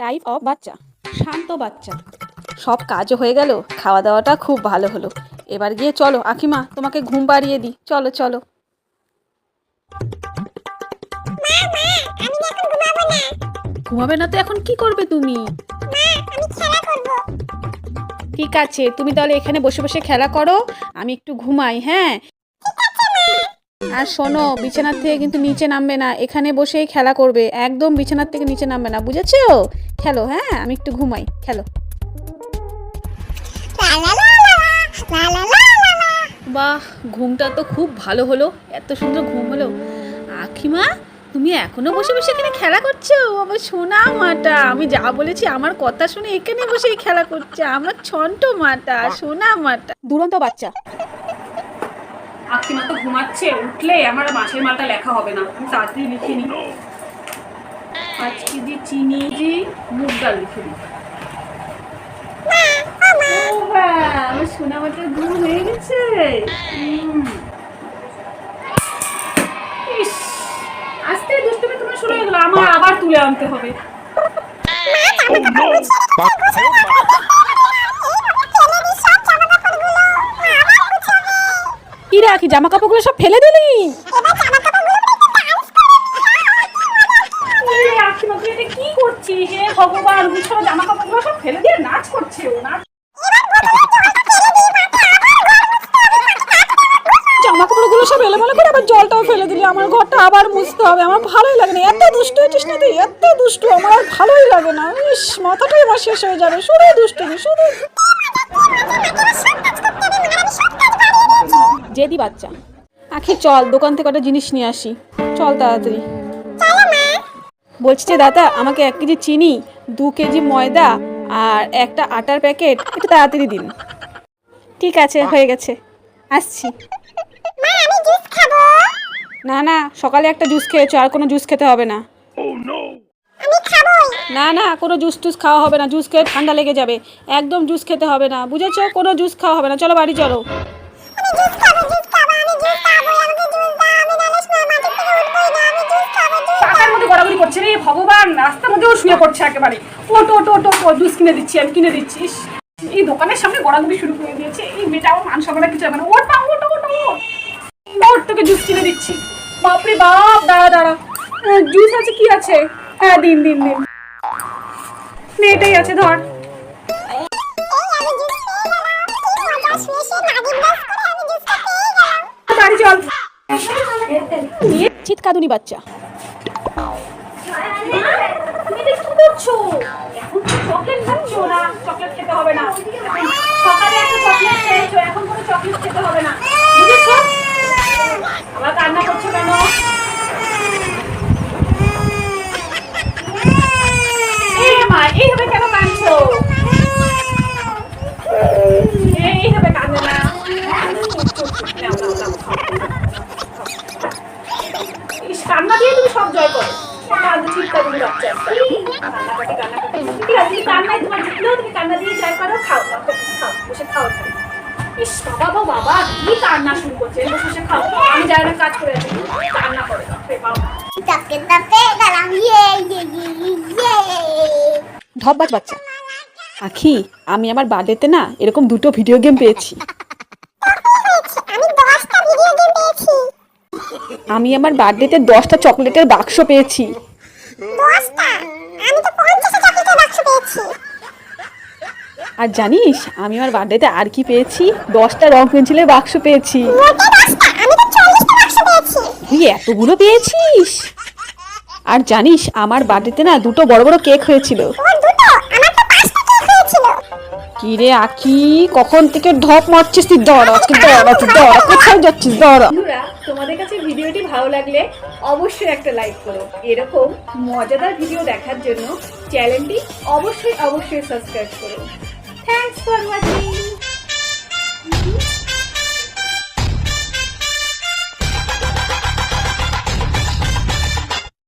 Type of বাচ্চা। শান্ত বাচ্চা। সব কাজও হয়ে গেল খাওয়া দাওয়াটা খুব ভালো হলো। এবার গিয়ে চলো আখিমা তোমাকে ঘুম পাড়িয়ে দিই। চলো চলো। ঘুমাবে না। তো এখন কি করবে তুমি? ঠিক আছে তুমি তাহলে এখানে বসে বসে খেলা করো আমি একটু ঘুমাই হ্যাঁ? আর শোনো, বিছানার থেকে কিন্তু নিচে নামবে না। এখানে বসেই খেলা করবে। একদম বিছানার থেকে নিচে নামবে না, বুঝেছ? খেলো হ্যাঁ? আমি একটু ঘুমাই, খেলো। বাহ, ঘুমটা তো খুব ভালো হলো। এত সুন্দর ঘুম হলো। আখিমা, তুমি এখনও বসে বসে এখানে খেলা করছ? আমার সোনা মাটা, আমি যা বলেছি আমার কথা শুনে এখানে বসেই খেলা করছে। আমার ছন্ট মাটা, সোনা মাটা। দুরন্ত বাচ্চা। আখিমা তো ঘুমাচ্ছে উঠলে আমার মাসের মালটা লেখা হবে না। আমি তাড়াতাড়ি লিখে নিই। পাঁচ কেজি চিনি জি মুগ ডাল লিখে নিই। আমার সোনা মাটার ঘুম হয়ে গেছে। ইস, আস্তে দুষ্টুমি তোমার শুরু হয়ে গেল আমার আবার তুলে আনতে হবে। কি রাখি জামা কাপড়গুলো সব ফেলে দিলি? কি করছিস? হে ভগবান বিছানা জামা কাপড়গুলো সব ফেলে দিয়ে নাচ করছে ও নাচ জামা কাপড়গুলো সব এলোমেলো করে আবার জলটাও ফেলে দিলি। আমার ঘরটা আবার মুছতে হবে। আমার ভালোই লাগে না। এত দুষ্টু হয়েছিস না তুই? এত দুষ্টু। আমার আর ভালোই লাগে না। ইস মাথাটাই আমার শেষ হয়ে যাবে। শুধু দুষ্টুমি শুধু জেদি বাচ্চা। আখি চল দোকান থেকে একটা জিনিস নিয়ে আসি। চল তাড়াতাড়ি। বলছি যে দাদা আমাকে এক কেজি চিনি দু কেজি ময়দা আর একটা আটার প্যাকেট একটু তাড়াতাড়ি দিন। ঠিক আছে হয়ে গেছে। আসছি। না না সকালে একটা জুস খেয়েছো আর কোনো জুস খেতে হবে না। না না কোনো জুস টুস খাওয়া হবে না জুস খেয়ে ঠান্ডা লেগে যাবে। একদম জুস খেতে হবে না বুঝেছ? কোনো জুস খাওয়া হবে না। চলো বাড়ি চলো। করছে রে, ভগবান, রাস্তার মধ্যেও শুয়ে পড়ছে একেবারে। ওটো ওটো ওটো জুস কিনে দিচ্ছি, আমি কিনে দিচ্ছি এই দোকানের সামনে গড়াগড়ি শুরু করে দিয়েছে, এই মেয়েটা আমার মান সম্মানে কিছু হবে না। ওটা ওটো ওটো ওট ওর তোকে জুস কিনে দিচ্ছি। বাপরে বাপ, দাঁড়া দাঁড়া। জুস আছে, কি আছে? হ্যাঁ দিন দিন দিন। মেয়েটাই আছে, ধর। চিৎকাদুনি বাচ্চা। চকলেট খেয়েছো এখন কোনো চকলেট খেতে হবে না বুঝেছ আবার কান্না করছ কেন এই মা এইভাবে কেন কাঁদছো এইভাবে কাঁদে না নাও, নাও, নাও। ইস, কান্না দিয়ে তুমি সব জয় করো কাঁদতে চিৎকার করে বাচ্চা একটা। কান্নাকাটি, কান্নাকাটি। আখি, আমি আমার বার্থডেতে না এরকম দুটো ভিডিও গেম পেয়েছি। আমি আমার বার্থডেতে দশটা চকলেটের বাক্স পেয়েছি। আর জানিস আমি আমার বার্থডেতে আর কি পেয়েছি? দশটা রং পেন্সিলের বাক্স পেয়েছি। তুই এতগুলো পেয়েছিস? আর জানিস আমার বার্থডেতে না দুটো বড় বড় কেক হয়েছিল। কি আকি কখন থেকে ঢপ মারছিস তুই? দৌড়া, আজকে দৌড়া তুই দৌড়া, কোথায় যাচ্ছিস? দৌড়া। তোমাদের কাছে ভিডিওটি ভালো লাগলে অবশ্যই একটা লাইক করো। এরকম মজাদার ভিডিও দেখার জন্য চ্যানেলটি অবশ্যই অবশ্যই সাবস্ক্রাইব করো। Thanks for watching